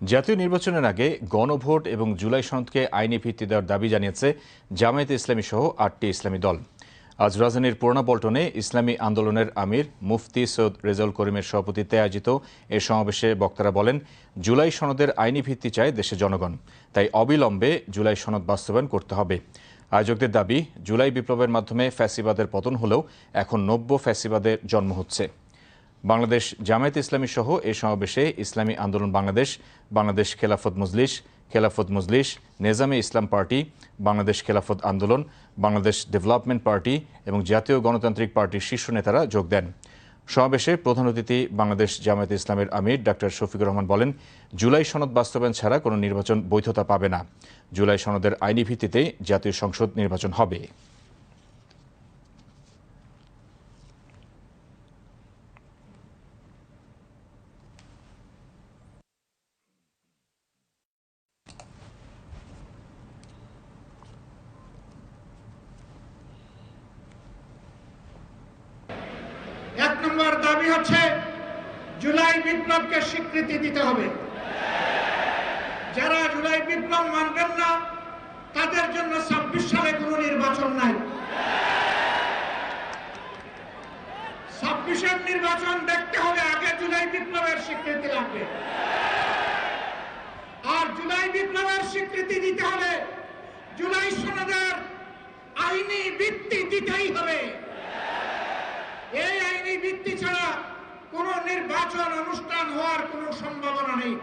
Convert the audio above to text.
জাতীয় নির্বাচনের আগে গণভোট এবং জুলাই সনদকে আইনি ভিত্তি দেওয়ার দাবি জানিয়েছে জামায়াতে ইসলামী সহ আটটি ইসলামী দল। আজ রাজধানীর পুরোনা পল্টনে ইসলামী আন্দোলনের আমির মুফতি সৈয়দ রেজাউল করিমের সভাপতিত্বে আয়োজিত এ সমাবেশে বক্তারা বলেন, জুলাই সনদের আইনি ভিত্তি চায় দেশের জনগণ, তাই অবিলম্বে জুলাই সনদ বাস্তবায়ন করতে হবে। আয়োজকদের দাবি, জুলাই বিপ্লবের মাধ্যমে ফ্যাসিবাদের পতন হলেও এখন নব্য ফ্যাসিবাদের জন্ম হচ্ছে। বাংলাদেশ জামায়াত ইসলামী সহ এ সমাবেশে ইসলামী আন্দোলন Bangladesh Bangladesh Khelafat Majlis Khelafat Majlis, Nezame Islam party, Bangladesh Khelafat Andolan, Bangladesh development party এবং জাতীয় গণতান্ত্রিক পার্টির শীর্ষ নেতারা যোগ দেন। সমাবেশে প্রধান অতিথি বাংলাদেশ জামায়াত ইসলামের আমির ডাক্তার শফিকুর রহমান বলেন, জুলাই সনদ বাস্তবায়ন ছাড়া কোনো নির্বাচন বৈধতা পাবে না। জুলাই সনদের আইনি ভিত্তিতে জাতীয় সংসদ নির্বাচন হবে। এক নম্বর দাবি হচ্ছে, জুলাই বিপ্লবকে স্বীকৃতি দিতে হবে। যারা জুলাই বিপ্লব মানবেন না, তাদের জন্য ছাব্বিশ সালে কোনো নির্বাচন নাই। ছাব্বিশের নির্বাচন দেখতে হবে, আগে জুলাই বিপ্লবের স্বীকৃতি লাগবে। আর জুলাই বিপ্লবের স্বীকৃতি দিতে হলে জুলাই সনদের আইনি ভিত্তি দিতেই হবে। ভিত্তি ছাড়া কোন নির্বাচন অনুষ্ঠান হওয়ার কোনো সম্ভাবনা নেই।